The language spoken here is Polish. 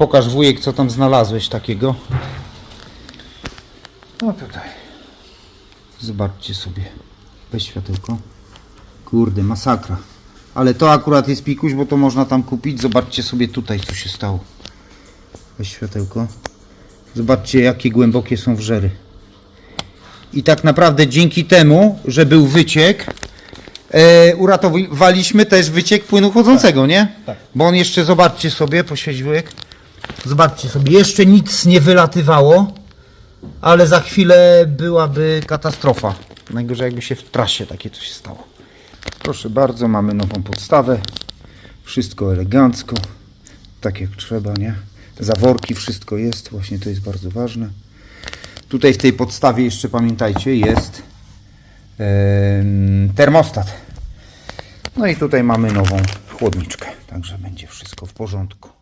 Pokaż wujek, co tam znalazłeś takiego. No tutaj. Zobaczcie sobie. Weź światełko. Kurde, masakra. Ale to akurat jest pikuś, bo to można tam kupić. Zobaczcie sobie tutaj, co się stało. Weź światełko. Zobaczcie, jakie głębokie są wrzery. I tak naprawdę dzięki temu, że był wyciek, e, uratowaliśmy też wyciek płynu chodzącego, nie? tak. Bo on jeszcze, zobaczcie sobie, poświeciłek. Zobaczcie sobie, jeszcze nic nie wylatywało, ale za chwilę byłaby katastrofa. Najgorzej jakby się w trasie takie coś stało. Proszę bardzo, mamy nową podstawę. Wszystko elegancko, tak jak trzeba, nie? Zaworki, wszystko jest, właśnie to jest bardzo ważne. Tutaj w tej podstawie jeszcze pamiętajcie jest em, termostat. No i tutaj mamy nową chłodniczkę, także będzie wszystko w porządku.